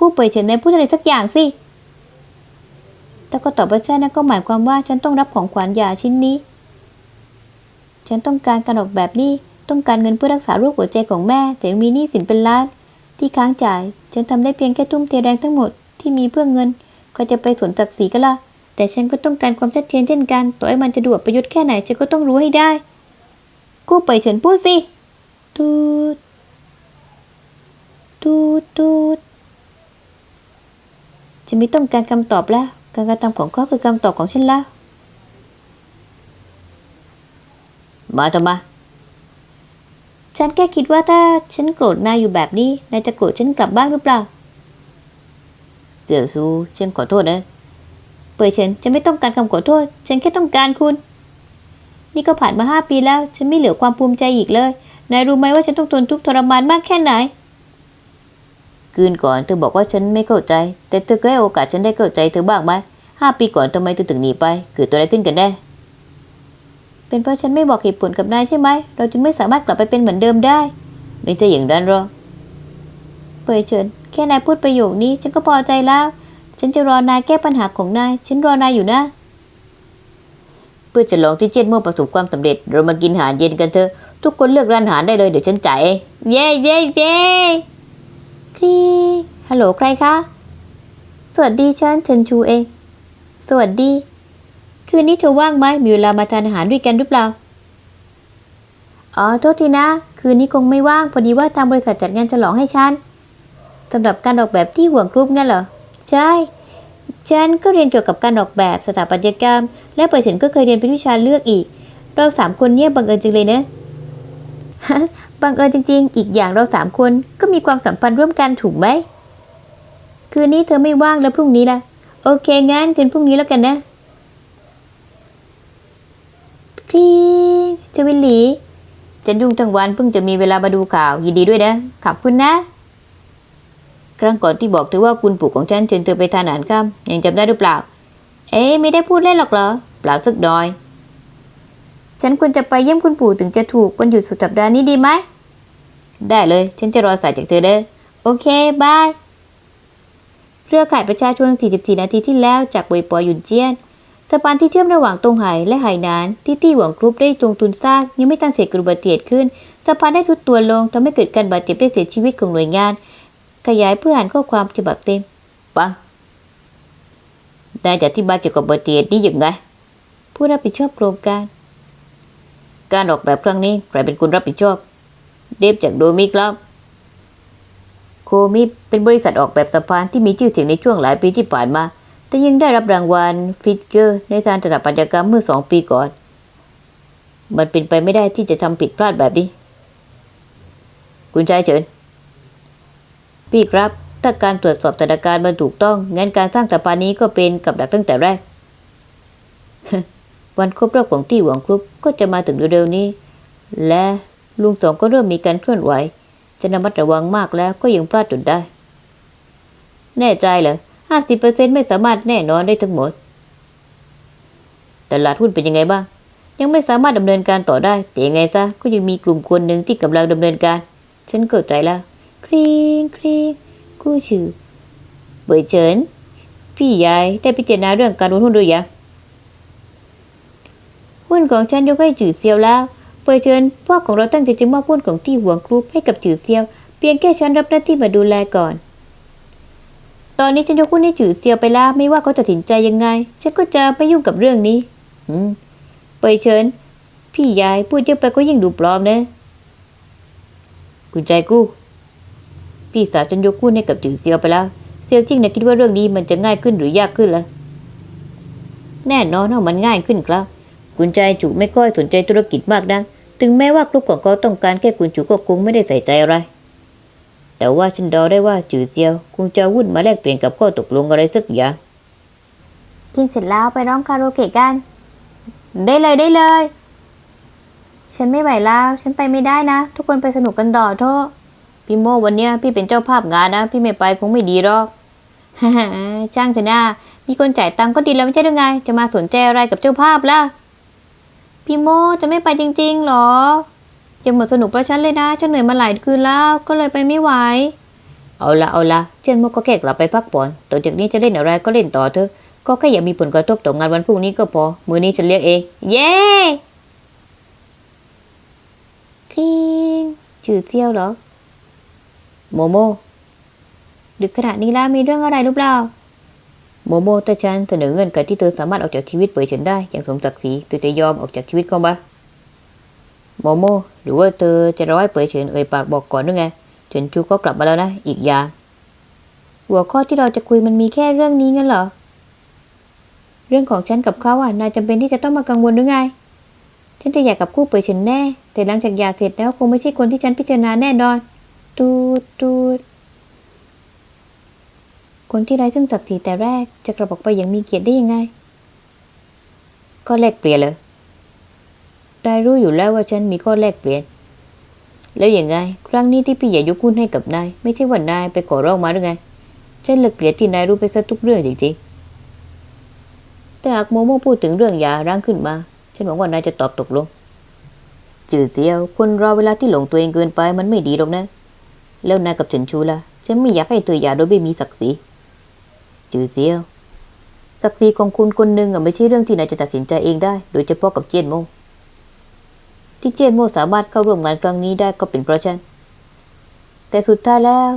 กู้เปยเฉินในพูดอะไรสักอย่างสิ แต่ก็ตอบว่าใช่นั่นก็หมายความว่าฉันต้องรับของขวัญยาชิ้นนี้ ฉันต้องการการออกแบบนี้ ต้องการเงินเพื่อรักษาโรคหัวใจของแม่ แต่ยังมีหนี้สินเป็นล้าน ที่ค้างจ่าย ฉันทำได้เพียงแค่ทุ่มเทแรงทั้งหมดที่มีเพื่อเงินใครจะไปสนศักดิ์ศรีกันล่ะแต่ฉันก็ต้องการความชัดเจนเช่นกัน ต่อให้มันจะดูอับประยุทธ์แค่ไหนฉันก็ต้องรู้ให้ได้ กู้เปยเฉินพูดสิตูดตูดตูด ฉันไม่ต้องการคำตอบแล้ว การกระทำของเขาคือคำตอบของฉันแล้ว มาทำไมฉันแค่คิดว่าถ้าฉันโกรธนายอยู่แบบนี้ นายจะโกรธฉันกลับบ้างหรือเปล่า เสี่ยวซูฉันขอโทษนะ เปิดฉันฉันไม่ต้องการคำขอโทษ ฉันแค่ต้องการคุณ นี่ก็ผ่านมาห้าปีแล้ว ฉันไม่เหลือความภูมิใจอีกเลย นายรู้ไหมว่าฉันต้องทนทุกข์ทรมานมากแค่ไหน คืนก่อนเธอบอกว่าฉันไม่เข้าใจ แต่เธอก็ให้โอกาสฉันได้เข้าใจเธอบ้างไหมห้าปีก่อนทำไมเธอถึงหนีไปเกิดตัวอะไรขึ้นกันแน่เป็นเพราะฉันไม่บอกเหตุผลกับนายใช่ไหม เราจึงไม่สามารถกลับไปเป็นเหมือนเดิมได้ ไม่ใช่อย่างนั้นหรอกเปยเฉินแค่นายพูดประโยคนี้ฉันก็พอใจแล้ว ฉันจะรอนายแก้ปัญหาของนาย ฉันรอนายอยู่นะ เพื่อจะลองที่เจนเมื่อประสบความสำเร็จ เรามากินอาหารเย็นกันเถอะ ทุกคนเลือกร้านอาหารได้เลยเดี๋ยวฉันจ่ายเอง เย้เย้เย้ ฮัลโหลใครคะ สวัสดีฉันเฉินชูเอง สวัสดี คืนนี้เธอว่างไหมมีเวลามาทานอาหารด้วยกันหรือเปล่า อ๋อ โทษทีนะ คืนนี้คงไม่ว่างพอดีว่าทางบริษัทจัดงานฉลองให้ฉันสำหรับการออกแบบที่ห่วงกรุ๊ปงั้นเหรอ ใช่ ฉันก็เรียนเกี่ยวกับการออกแบบสถาปัตยกรรม และเปิดเฉันก็เคยเรียนเป็นวิชาเลือกอีก เราสามคนเนี่ยบังเอิญจังเลยเนะบังเอิญจริง ๆ อีกอย่างเราสามคนก็มีความสัมพันธ์ร่วมกันถูกไหม คืนนี้เธอไม่ว่างแล้วพรุ่งนี้ล่ะ โอเคงั้นคืนพรุ่งนี้แล้วกันนะครีจวินหลีฉันยุ่งทั้งวันเพิ่งจะมีเวลามาดูข่าว ยินดีด้วยนะ ขอบคุณนะ ครั้งก่อนที่บอกเธอว่าคุณปู่ของฉันเชิญเธอไปทานอาหารค่ำยังจำได้หรือเปล่า เอ๊ไม่ได้พูดเล่นหรอกเหรอเปล่าสักดอย ฉันควรจะไปเยี่ยมคุณปู่ถึงจะถูกวันหยุดสุดสัปดาห์นี้ดีไหม ได้เลย ฉันจะรอสายจากเธอเด้อ โอเค บาย เครือข่ายประชาชน 44 นาทีที่แล้วจากบวยปอหยุนเจียนสะพานที่เชื่อมระหว่างตงไหและไหหนานที่ตี้หวงกรุ๊ปได้ลงทุนสร้างยังไม่ทันเสร็จกรุบัติเหตุขึ้นสะพานได้ทุดตัวลงทำให้เกิดการบาดเจ็บและเสียชีวิตของหน่วยงาน ขยายเพื่ออ่านข้อความฉบับเต็มปังนายจะอธิบายเกี่ยวกับอุบัติเหตุนี้อย่างไงผู้รับผิดชอบโครงการ การออกแบบครั้งนี้ใครเป็นคนรับผิดชอบ เดฟจากโดมิครับ โคมิเป็นบริษัทออกแบบสะพานที่มีชื่อเสียงในช่วงหลายปีที่ผ่านมา แต่ยังได้รับรางวัลฟิตเกอร์ในทางสถาปัตยกรรมเมื่อสองปีก่อน มันเป็นไปไม่ได้ที่จะทำผิดพลาดแบบนี้ คุณชายเฉิน พี่ครับ ถ้าการตรวจสอบสถานการณ์มันถูกต้อง งั้นการสร้างสะพานนี้ก็เป็นกับดักตั้งแต่แรก วันครบรอบของที่หวังกรุ๊ปก็จะมาถึงเร็วๆนี้ และลุงสองก็เริ่มมีการเคลื่อนไหว จะระมัดระวังมากแล้วก็ยังพลาดจนได้ แน่ใจเหรอห้าสิบเปอร์เซ็นไม่สามารถแน่นอนได้ทั้งหมด ตลาดหุ้นเป็นยังไงบ้าง ยังไม่สามารถดำเนินการต่อได้ แต่ยังไงซะก็ยังมีกลุ่มคนหนึ่งที่กำลังดำเนินการ ฉันเข้าใจแล้วครีงครีงกู้ชื่อเบยเฉินพี่ยายได้พิจารณาเรื่องการลงทุนหรือยังหุ้นของฉันยกให้จือเซียวแล้ว เปิดเชิญพ่อของเราตั้งใจจะมอบหุ้นของที่หวงกรุ๊ปให้กับจือเซียว เพียงแค่ฉันรับหน้าที่มาดูแลก่อน ตอนนี้ฉันยกหุ้นให้จือเซียวไปแล้วไม่ว่าเขาจะตัดสินใจยังไง ฉันก็จะไม่ยุ่งกับเรื่องนี้ อืมเปิดเชิญ พี่ยายพูดเยอะไปก็ยิ่งดูปลอมนะคุณใจกู้ พี่สาวฉันยกหุ้นให้กับจือเซียวไปแล้ว เซียวจริงนะคิดว่าเรื่องนี้มันจะง่ายขึ้นหรือยากขึ้นล่ะแน่นอนว่ามันง่ายขึ้นครับคุณใจจูไม่ค่อยสนใจธุรกิจมากนัก ถึงแม้ว่ากลุ่มของเขาต้องการแค่คุณจูก็คงไม่ได้ใส่ใจอะไร แต่ว่าฉันเดาได้ว่าจือเซียวคงจะเอาวุ่นมาแลกเปลี่ยนกับข้อตกลงอะไรสักอย่างกินเสร็จแล้วไปร้องคาราโอเกะกัน ได้เลยได้เลย ฉันไม่ไหวแล้ว ฉันไปไม่ได้นะ ทุกคนไปสนุกกันต่อโทษพี่โมวันเนี้ยพี่เป็นเจ้าภาพงานนะ พี่ไม่ไปคงไม่ดีหรอกจ้างเถอะนะมีคนจ่ายตังค์ก็ดีแล้วไม่ใช่หรือไง จะมาสนใจอะไรกับเจ้าภาพล่ะ พี่โมจะไม่ไปจริงๆหรอ ยังหมดสนุกเพราะฉันเลยนะ ฉันเหนื่อยมาหลายคืนแล้วก็เลยไปไม่ไหว เอาละเอาละเจนโมก็แค่กลับไปพักผ่อนต่อจากนี้จะเล่นอะไรก็เล่นต่อเถอะ ก็แค่อย่ามีผลกระทบต่องานวันพรุ่งนี้ก็พอ มือนี้ฉันเรียกเอง เย้พิงจืดเซี่ยวเหรอ โมโมดึกขนาดนี้แล้วมีเรื่องอะไรหรือเปล่า โมโมถ้าฉันเสนอเงื่อนไขที่เธอสามารถออกจากชีวิตเปิดฉันได้อย่างสมศักดิ์ศรีเธอจะยอมออกจากชีวิตเขาปะโมโม หรือว่าเธอจะร้อให้เปิดเฉินเอ่ยปากบอกก่อนหรือไงเฉินชูก็กลับมาแล้วนะ อีกอย่าง หัวข้อที่เราจะคุยมันมีแค่เรื่องนี้งั้นเหรอ เรื่องของฉันกับเขาอะนายจำเป็นที่จะต้องมากังวลหรือไง ฉันจะอยากกับคู่เปิดฉันแน่ แต่หลังจากยาเสร็จแล้วคงไม่ใช่คนที่ฉันพิจารณาแน่นอน ตูดตูด คนที่ไร้ซึ่งศักดิ์ศรีแต่แรกจะกลับอกไปอย่างมีเกียรติได้ยังไง ก็แลกเปลี่ยนเลยได้รู้อยู่แล้วว่าฉันมีข้อแลกเปลี่ยน แล้วอย่างไง ครั้งนี้ที่พี่ใหญ่ยกหุ้นให้กับนายไม่ใช่ว่านายไปขอร้องมาหรือไง ฉันเลิกเกลียดที่นายรู้ไปซะทุกเรื่องจริงๆ แต่หากโมโมพูดถึงเรื่องยาร้างขึ้นมา ฉันหวังว่านายจะตอบตกลง จืดเสียวคนรอเวลาที่หลงตัวเองเกินไปมันไม่ดีหรอกนะ แล้วนายกับฉันชูล่ะ ฉันไม่อยากให้เธอหย่าโดยไม่มีศักดิ์ศรี จืดเสียวศักดิ์ศรีของคุณคนหนึ่งอะไม่ใช่เรื่องที่นายจะตัดสินใจเองได้ โดยเฉพาะกับเจียนโม ที่เจียนโมสามารถเข้าร่วมงานครั้งนี้ได้ก็เป็นเพราะฉัน แต่สุดท้ายแล้ว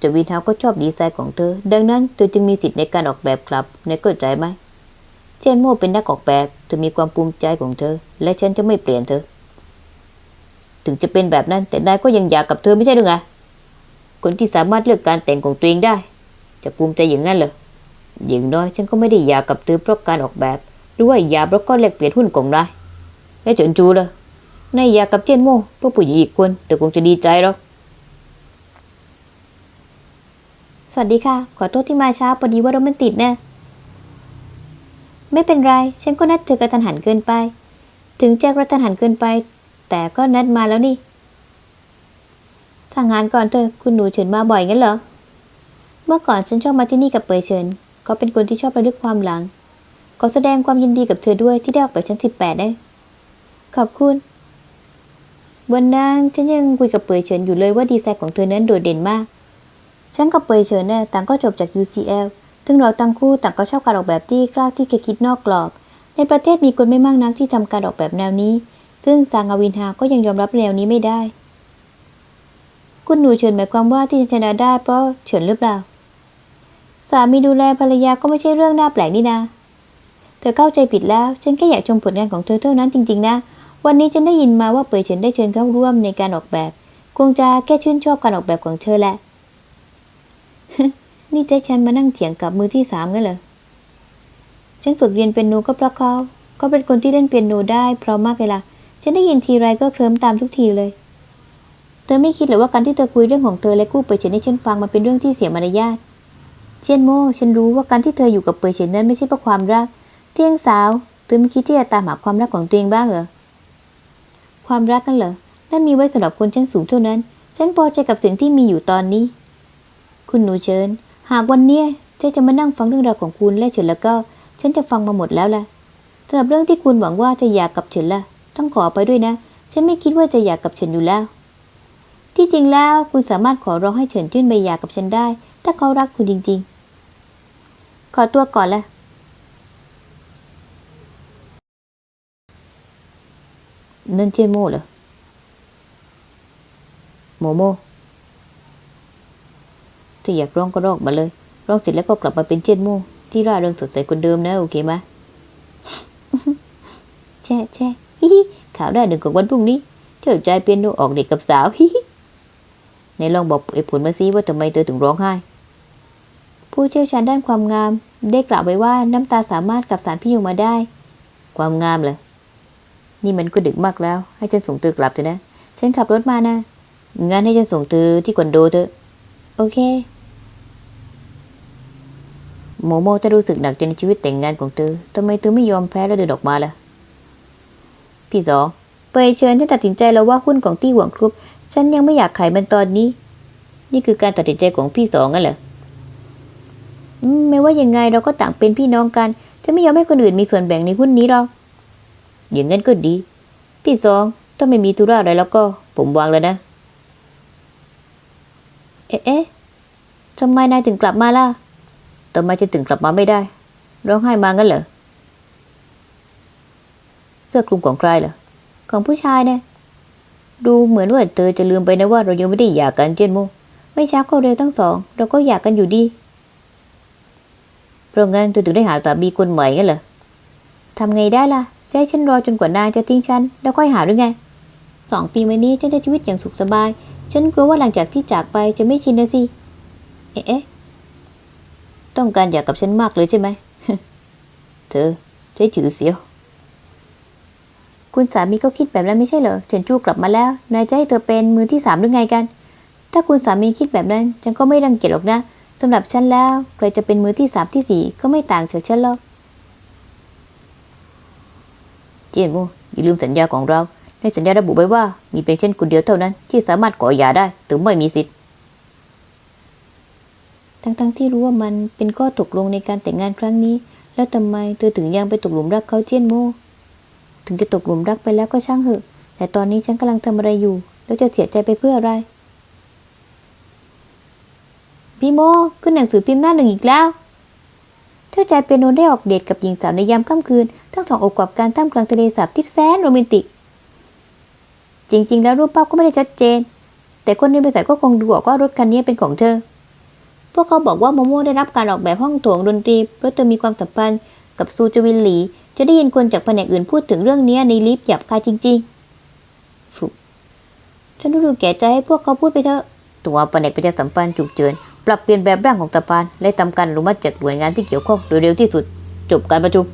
จวินฮาวก็ชอบดีไซน์ของเธอ ดังนั้นเธอจึงมีสิทธิ์ในการออกแบบครับในเข้าใจไหม เจนโมเป็นนักออกแบบเธอมีความภูมิใจของเธอ และฉันจะไม่เปลี่ยนเธอ ถึงจะเป็นแบบนั้นแต่นายก็ยังอยากกับเธอไม่ใช่หรือไงคนที่สามารถเลือกการแต่งของตัวเองได้ จะภูมิใจอย่างนั้นเหรอ อย่างน้อยฉันก็ไม่ได้อยากกับเธอเพราะการออกแบบ หรือว่าอยากเพราะก็แลกเปลี่ยนหุ้นของนายและเฉินจูล่ะนายอยากกับเจนโมเพราะผู้หญิงอีกคนเธอคงจะดีใจหรอกสวัสดีค่ะ ขอโทษที่มาช้าพอดีว่ารถมันติดนะไม่เป็นไร ฉันก็นัดเจอกระทันหันเกินไป ถึงจะกระทันหันเกินไป แต่ก็นัดมาแล้วนี่ทางงานก่อนเธอะคุณหนูเฉินมาบ่อยงั้นเหรอ เมื่อก่อนฉันชอบมาที่นี่กับเปยเฉิน เขาเป็นคนที่ชอบระลึกความหลัง ขอแสดงความยินดีกับเธอด้วยที่ได้ออกไปชั้นสิบแปดได้ ขอบคุณ วันนั้นฉันยังคุยกับเปยเฉินอยู่เลยว่าดีไซน์ของเธอนั้นโดดเด่นมาก ฉันกับเปยเฉินเนี่ยต่างก็จบจาก UCL ซึ่งเราทั้งคู่ต่างก็ชอบการออกแบบที่กล้าที่จะคิดนอกกรอบ ในประเทศมีคนไม่มากนักที่ทำการออกแบบแนวนี้ ซึ่งซางาวินฮาก็ยังยอมรับแนวนี้ไม่ได้ คุณหนูเฉินหมายความว่าที่ชนะได้เพราะเฉินหรือเปล่า สามีดูแลภรรยาก็ไม่ใช่เรื่องน่าแปลกนี่นะ เธอเข้าใจผิดแล้ว ฉันแค่อยากชมผลงานของเธอเท่านั้นจริงๆนะ วันนี้ฉันได้ยินมาว่าเปยเฉินได้เชิญเข้าร่วมในการออกแบบ คงจะแค่ชื่นชอบการออกแบบของเธอแหละ นี่ใจะให้ฉันมานั่งเถียงกับมือที่สามกันเหรอ ฉันฝึกเรียนเปียโนก็เพราะเขาเขาเป็นคนที่เล่นเปียโนได้เพราะมากเลยล่ะ ฉันได้ยินทีไรก็เคลิ้มตามทุกทีเลย เธอไม่คิดหรือว่าการที่เธอคุยเรื่องของเธอและกู้เปยเฉินให้ฉันฟังมันเป็นเรื่องที่เสียมารยาท เช่นโมฉันรู้ว่าการที่เธออยู่กับเปยเฉินนั้นไม่ใช่เพราะความรัก เที่ยงสาวเธอไม่คิดที่จะตามหาความรักของตัวเองบ้างเหรอ ความรักกันเหรอ นั่นมีไว้สำหรับคนชั้นสูงเท่านั้น ฉันพอใจกับสิ่งที่มีอยู่ตอนนี้ คุณหนูเชิญ หากวันเนี้ยเจจะมานั่งฟังเรื่องราวของคุณและเฉินแล้วก็ ฉันจะฟังมาหมดแล้วล่ะสำหรับเรื่องที่คุณหวังว่าจะอยากกับเฉินล่ะ ต้องขอไปด้วยนะ ฉันไม่คิดว่าจะอยากกับเฉินอยู่แล้ว ที่จริงแล้วคุณสามารถขอร้องให้เฉินยื่นใบหย่ากับฉันได้ ถ้าเขารักคุณจริง ขอตัวก่อนละนั่นเจโมเหรอโมโมถ้าอยากร้องก็ร้องมาเลย ร้องเสร็จแล้วก็กลับมาเป็นเจนโมที่ร่าเริงสดใสคนเดิมนะโอเคไหมแช่แช่ฮิฮิข่าวได้หนึ่งของวันพรุ่งนี้เจ้าใจเปียโนออกเด็กกับสาวฮิฮิในลองบอกไอ้ผลมาซิว่าทำไมเธอถึงร้องไห้ ผู้เชี่ยวชาญด้านความงามได้กล่าวไว้ว่าน้ำตาสามารถกลับสารพิษออกมาได้ ความงามเลย นี่มันก็ดึกมากแล้ว ให้ฉันส่งเธอกลับเถอะนะ ฉันขับรถมานะ งั้นให้ฉันส่งเธอที่คอนโดเถอะ โอเค โมโมถ้ารู้สึกหนักใจในชีวิตแต่งงานของเธอทำไมเธอไม่ยอมแพ้แล้วเดินออกมาล่ะ พี่สองเปยเชิญฉันตัดสินใจแล้วว่าหุ้นของที่หวงครุบฉันยังไม่อยากขายมันตอนนี้ นี่คือการตัดสินใจของพี่สองงั้นเหรอ ไม่ว่ายังไงเราก็ต่างเป็นพี่น้องกันฉันไม่ยอมให้คนอื่นมีส่วนแบ่งในหุ้นนี้หรอก อย่างนั้นก็ดี พี่สองถ้าไม่มีธุระอะไรแล้วก็ ผมวางแล้วนะ เอ๊ะทำไมนายถึงกลับมาล่ะทำไมฉันถึงกลับมาไม่ได้ ร้องไห้มางั้นเหรอ เสื้อคลุมของใครเหรอ ของผู้ชายเนี่ย ดูเหมือนว่าเธอจะลืมไปนะว่าเรายังไม่ได้หย่ากันเจนโม ไม่ช้าก็เร็วทั้งสอง เราก็หย่ากันอยู่ดี เพราะงั้นเธอถึงได้หาสามีคนใหม่งั้นเหรอทำไงได้ล่ะจะให้ฉันรอจนกว่านางจะทิ้งฉันแล้วค่อยหาหรือไงสองปีมานี้ฉันใช้ชีวิตอย่างสุขสบาย ฉันกลัวว่าหลังจากที่จากไปจะไม่ชินนะสิ เอ๊ะ ต้องการอยากกับฉันมากเลยใช่ไหม เธอใช้จือเสียว คุณสามีก็คิดแบบนั้นไม่ใช่เหรอเฉินจูกลับมาแล้ว นายจะให้เธอเป็นมือที่สามหรือไงกัน ถ้าคุณสามีคิดแบบนั้น ฉันก็ไม่รังเกียจหรอกนะ สำหรับฉันแล้ว ใครจะเป็นมือที่สามที่สี่ก็ไม่ต่างจากฉันหรอก เจียนมูอย่าลืมสัญญาของเรา ในสัญญาระบุไว้ว่า มีเพียงเช่นคนเดียวเท่านั้น ที่สามารถขอหย่าได้ถึงไม่มีสิทธิ์ ทั้งๆที่รู้ว่ามันเป็นข้อตกลงในการแต่งงานครั้งนี้ แล้วทำไมเธอถึงยังไปตกหลุมรักเขาเจียนโมถึงจะตกหลุมรักไปแล้วก็ช่างเหอะ แต่ตอนนี้ฉันกำลังทำอะไรอยู่ แล้วจะเสียใจไปเพื่ออะไร พี่โมขึ้นหนังสือพิมพ์หน้าหนึ่งอีกแล้ว เท่าใจเปียโนได้ออกเดทกับหญิงสาวในยามค่ำคืน ทั้งสองอกกอบการท่ามกลางทะเลสาบที่แสนโรแมนติก จริง ๆ แล้วรูปภาพก็ไม่ได้ชัดเจน แต่คนในบริษัทก็คงดูออกว่ารถคันนี้เป็นของเธอ พวกเขาบอกว่าโมโมได้รับการออกแบบห้องโถงดนตรีเพราะเธอมีความสัมพันธ์กับซูจวินหลี จะได้ยินคนจากแผนกอื่นพูดถึงเรื่องนี้ในลิฟต์หยาบคายจริงๆ ฉันรู้แก่ใจให้พวกเขาพูดไปเถอะตัวแผนกประชาสัมพันธ์ฉุกเฉิน ปรับเปลี่ยนแบบร่างของตะพาน และทำการอนุมัติจากหน่วยงานที่เกี่ยวข้องโดยเร็วที่สุด จบการประชุม